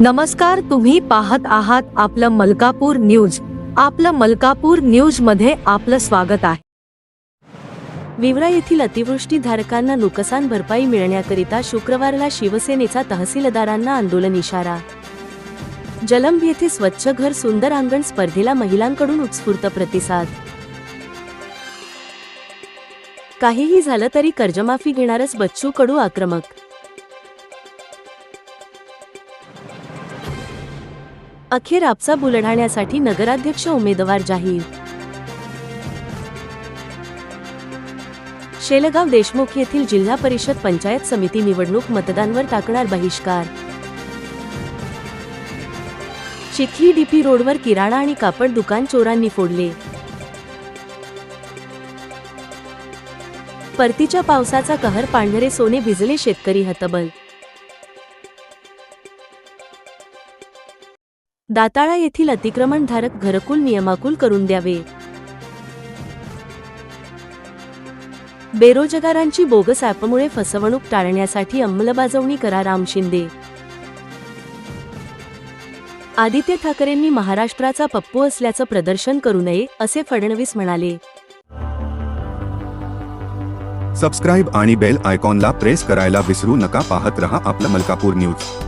नमस्कार तुम्ही पाहत आहात आपलं मलकापूर न्यूज. आपलं मलकापूर न्यूजमध्ये आपलं स्वागत आहे. विवरा येथील अतिवृष्टीधारकांना नुकसान भरपाई मिळण्याकरिता शुक्रवारला शिवसेनेचा तहसीलदारांना आंदोलन इशारा. जलंब येथे स्वच्छ घर सुंदर अंगण स्पर्धेला महिलांकडून उत्स्फूर्त प्रतिसाद. काहीही झालं तरी कर्जमाफी घेणारच बच्चू कडू आक्रमक. अखेर आपचा बुलढाण्यासाठी नगराध्यक्ष उमेदवार जाहीर. शेलगाव देशमुख येथील जिल्हा परिषद पंचायत समिती निवडणूक मतदानवर टाकणार बहिष्कार. चिखली डीपी रोडवर किराणा आणि कापड दुकान चोरांनी फोडले. परतीच्या पावसाचा कहर पांढरे सोने भिजले शेतकरी हतबल दाताळा येथील अतिक्रमणधारक घरकुल नियमाकुल करून द्यावे. बेरोजगारांची बोगस ॲपमुळे फसवणूक टाळण्यासाठी अंमलबजावणी करा राम शिंदे. आदित्य ठाकरेंनी महाराष्ट्राचा पप्पू असल्याचं प्रदर्शन करू नये असे फडणवीस म्हणाले. सबस्क्राईब आणि बेल आयकॉनला प्रेस करायला विसरू नका पाहत रहा आपलं मलकापूर न्यूज.